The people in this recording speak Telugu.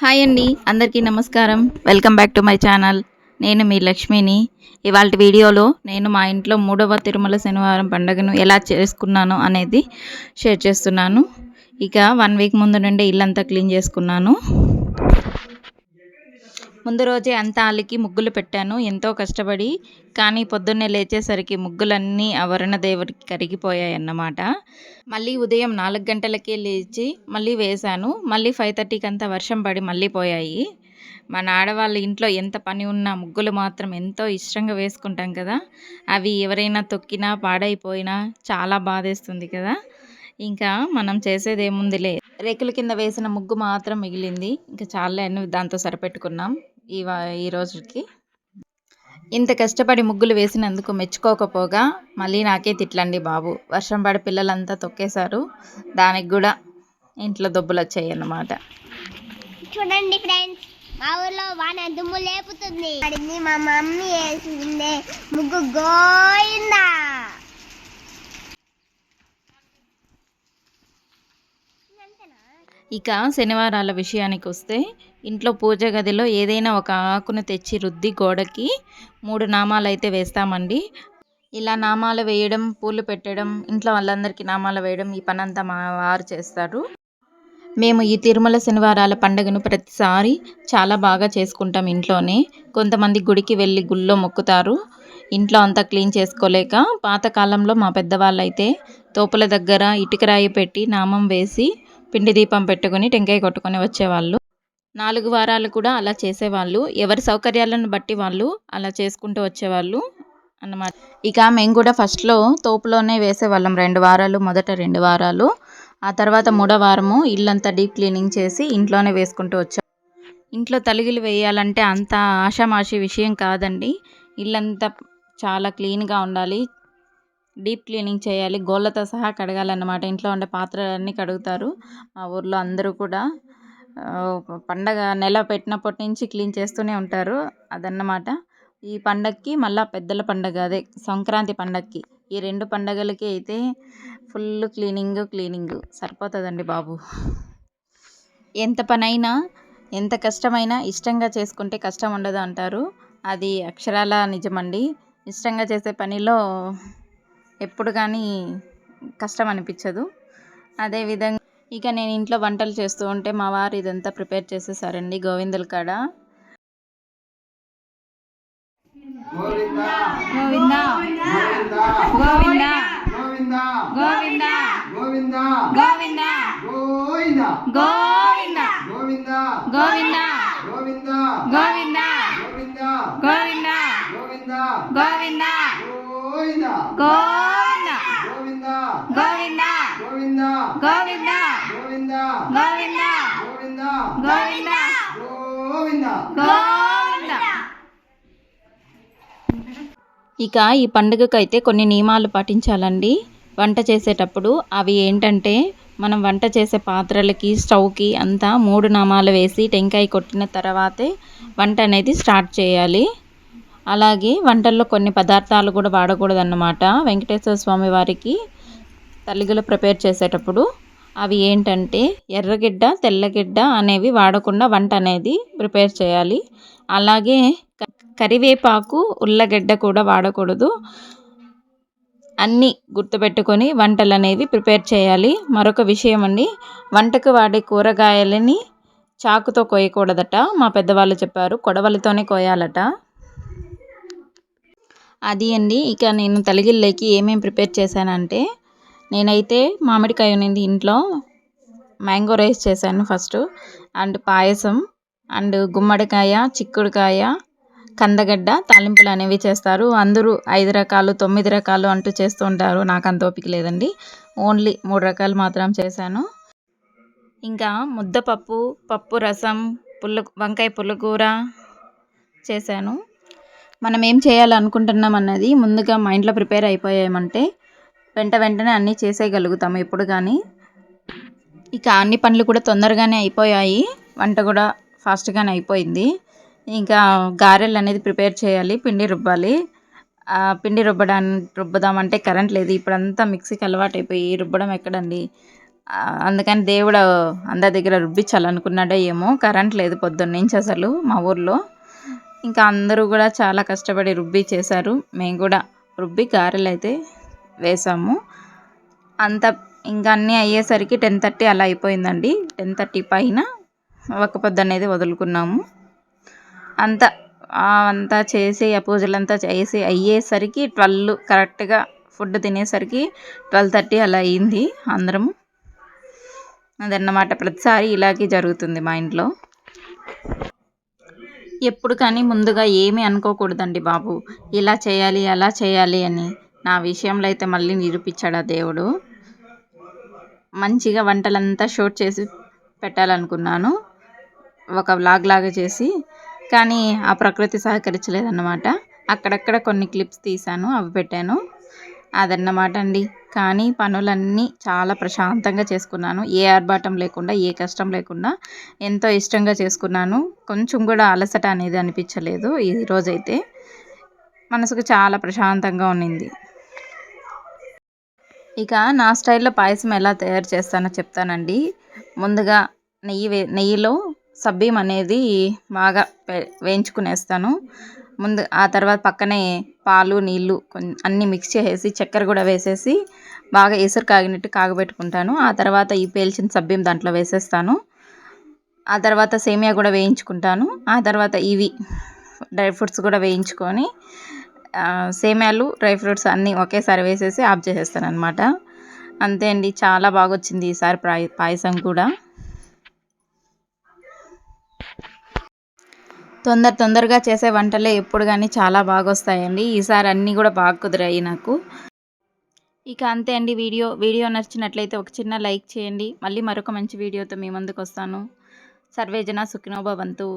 హాయ్ అండి అందరికీ నమస్కారం. Welcome back to my channel నేను మీ లక్ష్మిని. ఇవాళ వీడియోలో నేను మా ఇంట్లో మూడవ తిరుమల శనివారం పండుగను ఎలా చేసుకున్నాను అనేది షేర్ చేస్తున్నాను. ఇక వన్ వీక్ ముందు నుండి ఇల్లంతా క్లీన్ చేసుకున్నాను. ముందు రోజే అంతా అలికి ముగ్గులు పెట్టాను. ఎంతో కష్టపడి కానీ పొద్దున్నే లేచేసరికి ముగ్గులన్నీ ఆ వరుణ దేవుడికి కరిగిపోయాయి అన్నమాట మళ్ళీ ఉదయం నాలుగు గంటలకే లేచి మళ్ళీ వేశాను. మళ్ళీ ఫైవ్ థర్టీకి అంతా వర్షం పడి మళ్ళీ పోయాయి. మన ఆడవాళ్ళ ఇంట్లో ఎంత పని ఉన్నా ముగ్గులు మాత్రం ఎంతో ఇష్టంగా వేసుకుంటాం కదా. అవి ఎవరైనా తొక్కినా పాడైపోయినా చాలా బాధేస్తుంది కదా. ఇంకా మనం చేసేది ఏముందిలే రేకుల కింద వేసిన ముగ్గు మాత్రం మిగిలింది. ఇంకా చాలా దాంతో సరిపెట్టుకున్నాం. ఈ ఈ రోజుకి? ఇంత కష్టపడి ముగ్గులు వేసినందుకు మెచ్చుకోకపోగా మళ్ళీ నాకే తిట్లండి బాబు. వర్షం పడి పిల్లలంతా తొక్కేశారు. దానికి కూడా ఇంట్లో దొబ్బులు వచ్చాయి అన్నమాట చూడండి ఫ్రెండ్స్ మా ఊర్లో వాన దుమ్ము లేపుతుంది. మా మమ్మీ వేసింది ముగ్గు గోయ్ ఇక శనివారాల విషయానికి వస్తే ఇంట్లో పూజ గదిలో ఏదైనా ఒక ఆకును తెచ్చి రుద్ది గోడకి మూడు నామాలు అయితే వేస్తామండి. ఇలా నామాలు వేయడం పూలు పెట్టడం ఇంట్లో వాళ్ళందరికీ నామాలు వేయడం ఈ పనంతా మా వారు చేస్తారు. మేము ఈ తిరుమల శనివారాల పండుగను ప్రతిసారి చాలా బాగా చేసుకుంటాం ఇంట్లోనే. కొంతమంది గుడికి వెళ్ళి గుళ్ళో మొక్కుతారు. ఇంట్లో అంతా క్లీన్ చేసుకోలేక పాతకాలంలో మా పెద్దవాళ్ళు అయితే తోపుల దగ్గర ఇటుకరాయి పెట్టి నామం వేసి పిండి దీపం పెట్టుకొని టెంకాయ కొట్టుకొని వచ్చేవాళ్ళు. నాలుగు వారాలు కూడా అలా చేసేవాళ్ళు. ఎవరి సౌకర్యాలను బట్టి వాళ్ళు అలా చేసుకుంటూ వచ్చేవాళ్ళు అన్నమాట. ఇక మేము కూడా ఫస్ట్లో తోపులోనే వేసేవాళ్ళం రెండు వారాలు మొదట రెండు వారాలు. ఆ తర్వాత మూడో వారము ఇల్లంతా డీప్ క్లీనింగ్ చేసి ఇంట్లోనే వేసుకుంటూ వచ్చాం. ఇంట్లో తలుగులు వేయాలంటే అంత ఆషామాషి విషయం కాదండి. ఇల్లంతా చాలా క్లీన్గా ఉండాలి. డీప్ క్లీనింగ్ చేయాలి. గోళ్ళతో సహా కడగాలన్నమాట. ఇంట్లో ఉండే పాత్రలన్నీ కడుగుతారు. మా ఊర్లో అందరూ కూడా పండగ నెల పెట్టినప్పటి నుంచి క్లీన్ చేస్తూనే ఉంటారు. అదన్నమాట. ఈ పండగకి మళ్ళీ పెద్దల పండగ అదే సంక్రాంతి పండగకి ఈ రెండు పండగలకి అయితే ఫుల్ క్లీనింగ్ క్లీనింగ్. సరిపోతుందండి బాబు. ఎంత పనైనా ఎంత కష్టమైనా ఇష్టంగా చేసుకుంటే కష్టం ఉండదు అంటారు. అది అక్షరాల నిజమండి. ఇష్టంగా చేసే పనిలో ఎప్పుడు కానీ కష్టం అనిపించదు అదేవిధంగా ఇక నేను ఇంట్లో వంటలు చేస్తూ ఉంటే మా వారు ఇదంతా ప్రిపేర్ చేసేసారండి గోవిందుల కాడ గోవిందా గోవిందా గోవింద గోవిందా గోవింద గోవిందా గోవింద గోవిందా గోవింద గోవిందా గోవింద గోవిందా గోవింద గోవిందా గోవింద గోవిందా గోవింద గోవిందా గోవింద గోవిందా గోవింద గోవిందా గోవింద గోవిందా గోవింద గోవిందా గోవింద గోవిందా ఇక ఈ పండుగకైతే కొన్ని నియమాలు పాటించాలండి వంట చేసేటప్పుడు అవి ఏంటంటే మనం వంట చేసే పాత్రలకి స్టవ్కి అంతా మూడు నామాలు వేసి టెంకాయ కొట్టిన తర్వాతే వంట అనేది స్టార్ట్ చేయాలి అలాగే వంటల్లో కొన్ని పదార్థాలు కూడా వాడకూడదు అన్నమాట వెంకటేశ్వర స్వామి వారికి తల్లిగలు ప్రిపేర్ చేసేటప్పుడు అవి ఏంటంటే ఎర్రగిడ్డ తెల్లగిడ్డ అనేవి వాడకుండా వంట అనేది ప్రిపేర్ చేయాలి. అలాగే కరివేపాకు ఉల్లగడ్డ కూడా వాడకూడదు. అన్నీ గుర్తుపెట్టుకొని వంటలు అనేవి ప్రిపేర్ చేయాలి. మరొక విషయం అండి వంటకు వాడే కూరగాయలని చాకుతో కోయకూడదట మా పెద్దవాళ్ళు చెప్పారు. కొడవలితోనే కోయాలట. అది అండి. ఇక నేను తలిగిల్లేకి ఏమేమి ప్రిపేర్ చేశానంటే నేనైతే మామిడికాయ ఉన్నింది ఇంట్లో మ్యాంగో రైస్ చేశాను ఫస్ట్ అండ్ పాయసం అండ్ గుమ్మడికాయ చిక్కుడుకాయ కందగడ్డ తాలింపులు అనేవి చేస్తారు. అందరూ ఐదు రకాలు తొమ్మిది రకాలు అంటూ చేస్తూ ఉంటారు. నాకు అంత ఓపిక లేదండి. ఓన్లీ మూడు రకాలు మాత్రం చేశాను. ఇంకా ముద్దపప్పు పప్పు రసం పుల్ల వంకాయ పుల్లకూర చేశాను. మనం ఏం చేయాలనుకుంటున్నాం అన్నది ముందుగా మైండ్లో ప్రిపేర్ అయిపోయామంటే వెంట వెంటనే అన్నీ చేసేయగలుగుతాము ఎప్పుడు కానీ ఇక అన్ని పనులు కూడా తొందరగానే అయిపోయాయి. వంట కూడా ఫాస్ట్గానే అయిపోయింది. ఇంకా గారెలు అనేది ప్రిపేర్ చేయాలి పిండి రుబ్బాలి. పిండి రుబ్బడానికి రుబ్బదామంటే కరెంట్ లేదు. ఇప్పుడంతా మిక్సీకి అలవాటు అయిపోయి రుబ్బడం ఎక్కడండి? అందుకని దేవుడు అందరి దగ్గర రుబ్బించాలనుకున్నాడో ఏమో కరెంట్ లేదు పొద్దున్న నుంచి అసలు మా ఊర్లో. ఇంకా అందరూ కూడా చాలా కష్టపడి రుబ్బి చేశారు. మేము కూడా రుబ్బి గారెలు అయితే వేసాము. అంత ఇంకా అన్నీ అయ్యేసరికి టెన్ థర్టీ అలా అయిపోయిందండి. టెన్ థర్టీ పైన ఒక పొద్దు అనేది వదులుకున్నాము. అంత అంతా చేసి ఆ పూజలంతా చేసి అయ్యేసరికి ట్వెల్వ్ కరెక్ట్గా ఫుడ్ తినేసరికి ట్వెల్వ్ థర్టీ అలా అయింది అందరము అదన్నమాట. ప్రతిసారి ఇలాగే జరుగుతుంది మా ఇంట్లో. ఎప్పుడు కానీ ముందుగా ఏమీ అనుకోకూడదండి బాబు. ఇలా చేయాలి అలా చేయాలి అని. నా విషయంలో అయితే మళ్ళీ నిరూపించాడు ఆ దేవుడు? మంచిగా వంటలంతా షూట్ చేసి పెట్టాలనుకున్నాను. ఒక వ్లాగ్ లాగా చేసి. కానీ ఆ ప్రకృతి సహకరించలేదన్నమాట. అక్కడక్కడ కొన్ని క్లిప్స్ తీశాను అవి పెట్టాను. అదన్నమాట అండి కానీ పనులన్నీ చాలా ప్రశాంతంగా చేసుకున్నాను. ఏ ఆర్భాటం లేకుండా ఏ కష్టం లేకుండా ఎంతో ఇష్టంగా చేసుకున్నాను. కొంచెం కూడా అలసట అనేది అనిపించలేదు ఈ రోజైతే. మనసుకు చాలా ప్రశాంతంగా ఉన్నింది. ఇక నా స్టైల్లో పాయసం ఎలా తయారు చేస్తానో చెప్తానండి. ముందుగా నెయ్యి వే నెయ్యిలో సబ్బీం అనేది బాగా వేయించుకునేస్తాను. ముందు ఆ తర్వాత పక్కనే పాలు నీళ్ళు కొన్ని అన్నీ మిక్స్ చేసేసి చక్కెర కూడా వేసేసి బాగా ఎసురు కాగినట్టు కాగబెట్టుకుంటాను. ఆ తర్వాత ఈ పేల్చిన సభ్యం దాంట్లో వేసేస్తాను. ఆ తర్వాత సేమియా కూడా వేయించుకుంటాను. ఆ తర్వాత ఇవి డ్రై ఫ్రూట్స్ కూడా వేయించుకొని సేమియాలు డ్రై ఫ్రూట్స్ అన్నీ ఒకేసారి వేసేసి ఆఫ్ చేసేస్తాను అనమాట అంతే అండి. చాలా బాగా వచ్చింది ఈసారి పాయ పాయసం కూడా. తొందర తొందరగా చేసే వంటలే ఎప్పుడు కానీ చాలా బాగా వస్తాయండి ఈసారి అన్నీ కూడా బాగా కుదిరాయి నాకు. ఇక అంతే అండి వీడియో. వీడియో నచ్చినట్లయితే ఒక చిన్న లైక్ చేయండి. మళ్ళీ మరొక మంచి వీడియోతో మీ ముందుకు వస్తాను సర్వేజన సుఖినోభవంతు